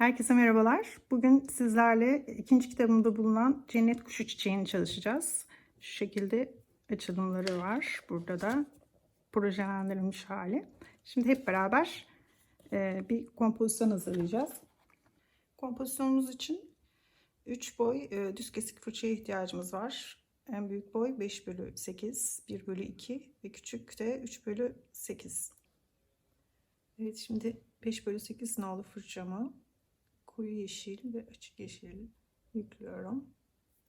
Herkese merhabalar. Bugün sizlerle ikinci kitabımda bulunan Cennet Kuşu Çiçeği'ni çalışacağız. Şu şekilde açılımları var. Burada da projelendirilmiş hali. Şimdi hep beraber e, bir kompozisyon hazırlayacağız. Kompozisyonumuz için 3 boy e, düz kesik fırçaya ihtiyacımız var. En büyük boy 5 bölü 8, 1 bölü 2 ve küçük de 3 bölü 8. Evet şimdi 5 bölü 8 nolu fırçamı koyu yeşil ve açık yeşil yüklüyorum.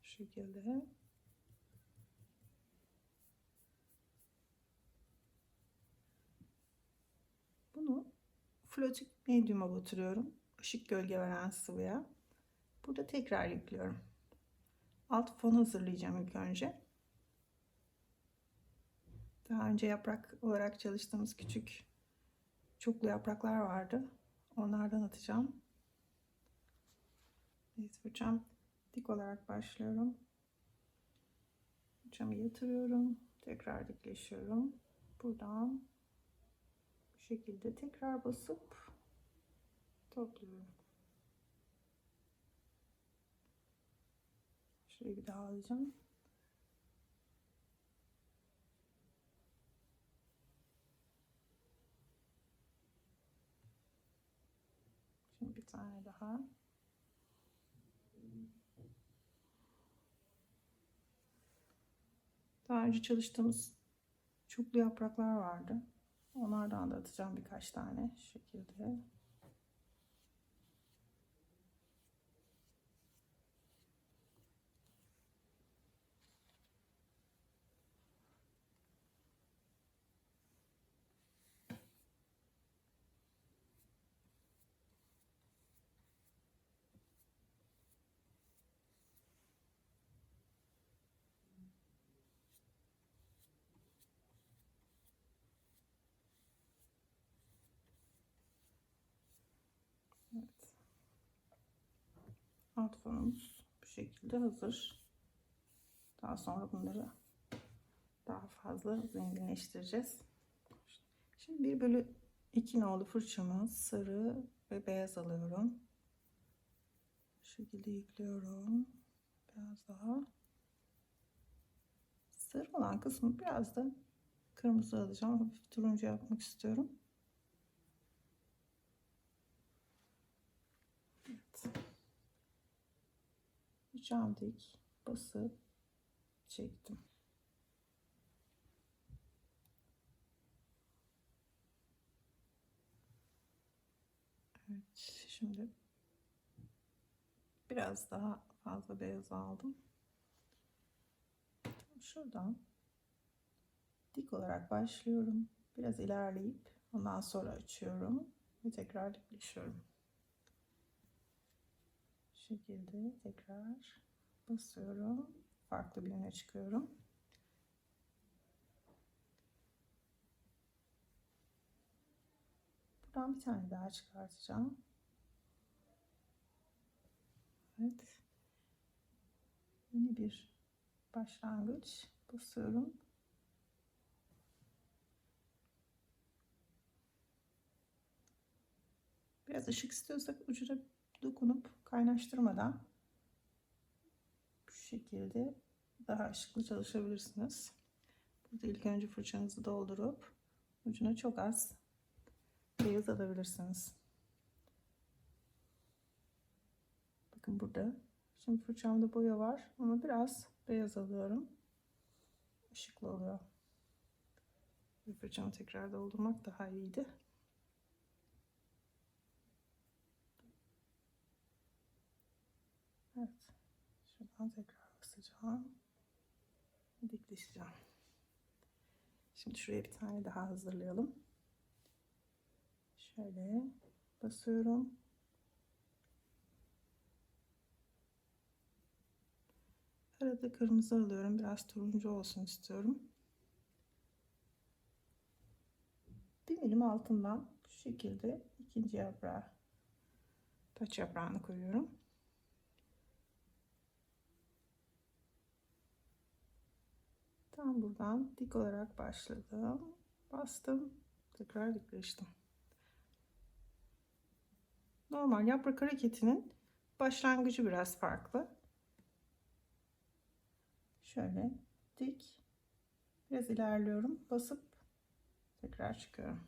Şu şekilde. Bunu flotik medyuma batırıyorum. Işık gölge veren sıvıya. Burada tekrar yüklüyorum. Alt fon hazırlayacağım ilk önce. Daha önce yaprak olarak çalıştığımız küçük çoklu yapraklar vardı. Onlardan atacağım. Evet fırçam dik olarak başlıyorum. Fırçamı yatırıyorum. Tekrar dikleşiyorum. Buradan bu şekilde tekrar basıp topluyorum. Şurayı bir daha alacağım. Şimdi bir tane daha. Daha önce çalıştığımız çoklu yapraklar vardı. Onlardan da atacağım birkaç tane şu şekilde. Evet. Fonumuz bu şekilde hazır. Daha sonra bunları daha fazla zenginleştireceğiz. Şimdi 1 bölü 2 nolu fırçamı sarı ve beyaz alıyorum. Bu şekilde yüklüyorum. Biraz daha. Sarı olan kısmı biraz da kırmızı alacağım. Hafif turuncu yapmak istiyorum. Evet. Ucam dik basıp çektim. Evet, şimdi biraz daha fazla beyaz aldım. Şuradan dik olarak başlıyorum. Biraz ilerleyip ondan sonra açıyorum ve tekrar dikleşiyorum şekilde tekrar basıyorum. Farklı bir yöne çıkıyorum. Buradan bir tane daha çıkartacağım. Evet. Yeni bir başlangıç basıyorum. Biraz ışık istiyorsak ucuna dokunup kaynaştırmadan bu şekilde daha ışıklı çalışabilirsiniz. Burada ilk önce fırçanızı doldurup ucuna çok az beyaz alabilirsiniz. Bakın burada. Şimdi fırçamda boya var ama biraz beyaz alıyorum. Işıklı oluyor. Fırçamı tekrar doldurmak daha iyiydi. Evet. Şuradan tekrar basacağım. Dikleşeceğim. Şimdi şuraya bir tane daha hazırlayalım. Şöyle basıyorum. Arada kırmızı alıyorum. Biraz turuncu olsun istiyorum. Bir milim altından şu şekilde ikinci yaprağı taç yaprağını koyuyorum. Tam buradan dik olarak başladım. Bastım. Tekrar dikleştim. normal yaprak hareketinin başlangıcı biraz farklı. Şöyle dik biraz ilerliyorum basıp tekrar çıkıyorum.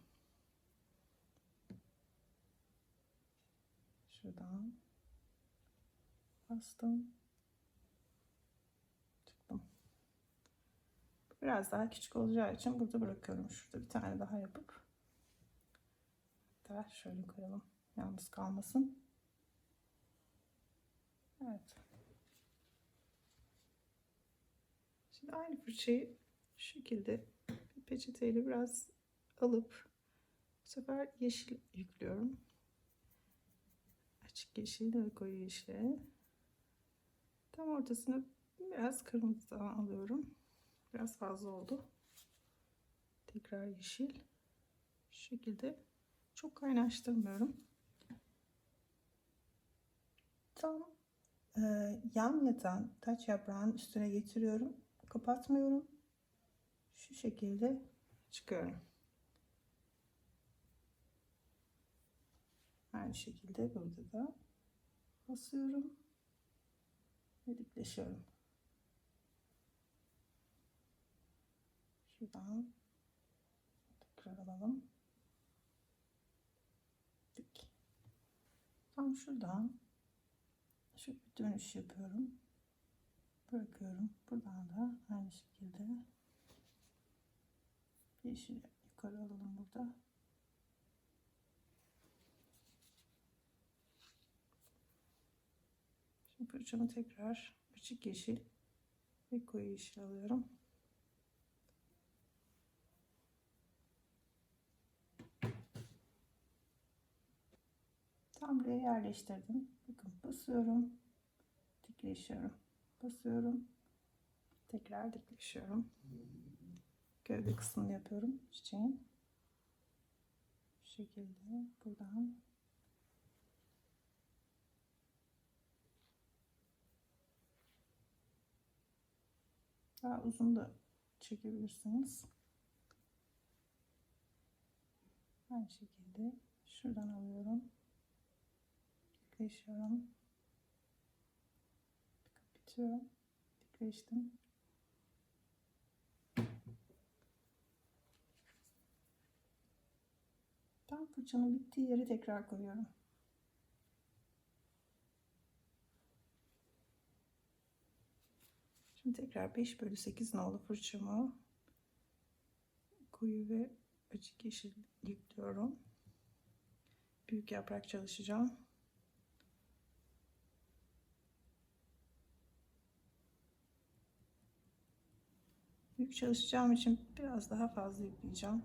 Şuradan bastım çıktım. Biraz daha küçük olacağı için burada bırakıyorum. Şurada bir tane daha yapıp hatta şöyle koyalım. Yalnız kalmasın. Evet. Şimdi aynı fırçayı şu şekilde peçeteyle biraz alıp bu sefer yeşil yüklüyorum. Açık yeşil ve koyu yeşil. Tam ortasını biraz kırmızıdan alıyorum. Biraz fazla oldu. Tekrar yeşil. Şu şekilde çok kaynaştırmıyorum. Tam e, yan yatan taç yaprağının üstüne getiriyorum. Kapatmıyorum. Şu şekilde çıkıyorum. Aynı şekilde burada da basıyorum ve dikleşiyorum. Şuradan tekrar alalım. Dik. Tam şuradan şu dönüş yapıyorum. Bırakıyorum. Buradan da aynı şekilde yeşil yukarı alalım burada. Şimdi fırçamı tekrar açık yeşil ve koyu yeşil alıyorum. Tam buraya yerleştirdim. Bakın basıyorum. Dikleşiyorum. Basıyorum. Tekrar dikleşiyorum. Gövde kısmını yapıyorum çiçeğin. Bu şekilde buradan daha uzun da çekebilirsiniz. Aynı şekilde şuradan alıyorum. Dikleşiyorum. Kapatıyorum. Dikleştim. Tam fırçanın bittiği yere tekrar koyuyorum. Şimdi tekrar 5 bölü 8 nolu fırçamı koyu ve açık yeşil yüklüyorum. Büyük yaprak çalışacağım. Büyük çalışacağım için biraz daha fazla yükleyeceğim.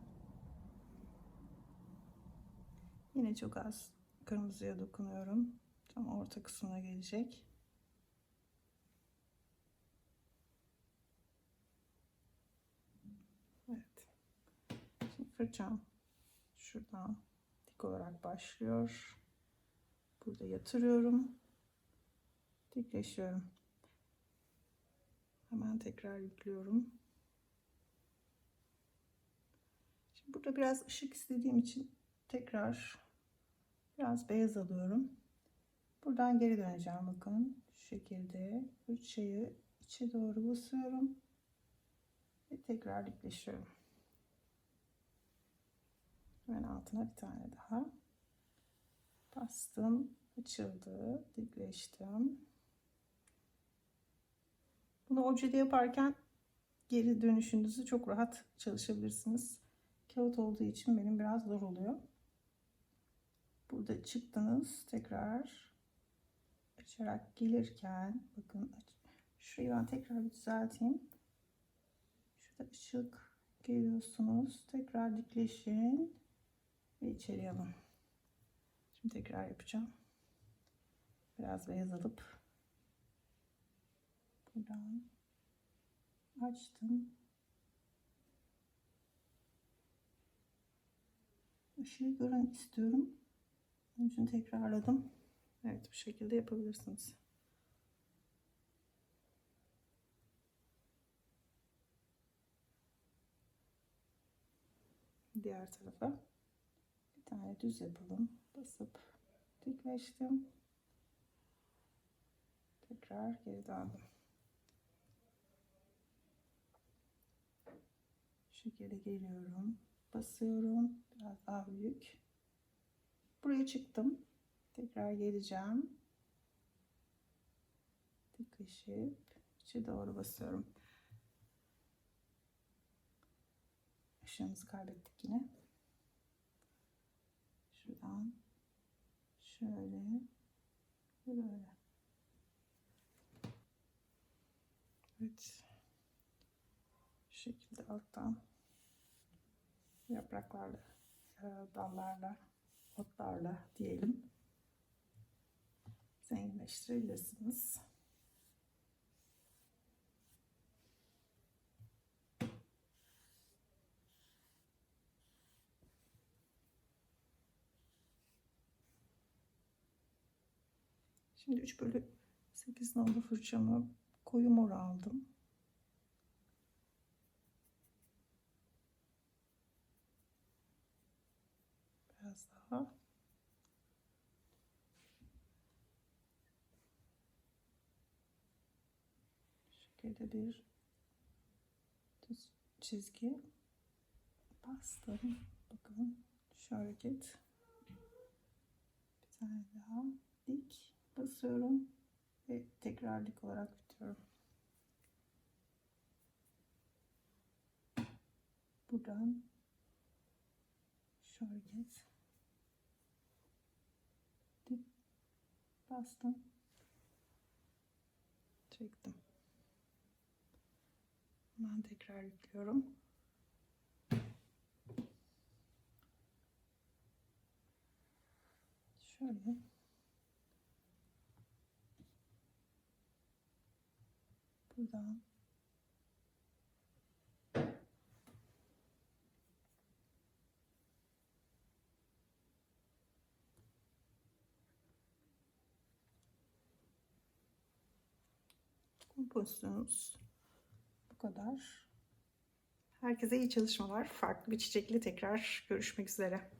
Yine çok az kırmızıya dokunuyorum. Tam orta kısmına gelecek. Evet. Şimdi fırçam şuradan dik olarak başlıyor. Burada yatırıyorum. Dikleşiyorum. Hemen tekrar yüklüyorum. Şimdi burada biraz ışık istediğim için tekrar biraz beyaz alıyorum. Buradan geri döneceğim bakın. Şu şekilde fırçayı içe doğru basıyorum. Ve tekrar dikleşiyorum. Hemen altına bir tane daha. Bastım. Açıldı. Dikleştim. Bunu ojede yaparken geri dönüşünüzü çok rahat çalışabilirsiniz. Kağıt olduğu için benim biraz zor oluyor. Burada çıktınız. Tekrar açarak gelirken bakın şurayı ben tekrar bir düzelteyim. Şurada ışık geliyorsunuz. Tekrar dikleşin ve içeri alın. Şimdi tekrar yapacağım. Biraz beyaz alıp buradan açtım. Işığı görün istiyorum. Onun için tekrarladım. Evet bu şekilde yapabilirsiniz. Diğer tarafa bir tane düz yapalım. Basıp dikleştim. Tekrar geri döndüm. Şekilde geliyorum. Basıyorum. Biraz daha büyük. Buraya çıktım. Tekrar geleceğim. Dikleşip içe doğru basıyorum. Işığımızı kaybettik yine. Şuradan şöyle böyle. Evet. Şu şekilde alttan yapraklarla, e, dallarla, otlarla diyelim zenginleştirebilirsiniz. Şimdi 3 bölü 8 nolu fırçamı koyu mor aldım. Biraz daha. Şekilde bir düz çizgi bastım. Bakın şu hareket. Bir tane daha dik basıyorum ve tekrar dik olarak bitiyorum. Buradan şu hareket dik bastım çektim. Hemen tekrar yüklüyorum. Şöyle buradan kompozisyonumuz bu kadar. Herkese iyi çalışmalar. Farklı bir çiçekle tekrar görüşmek üzere.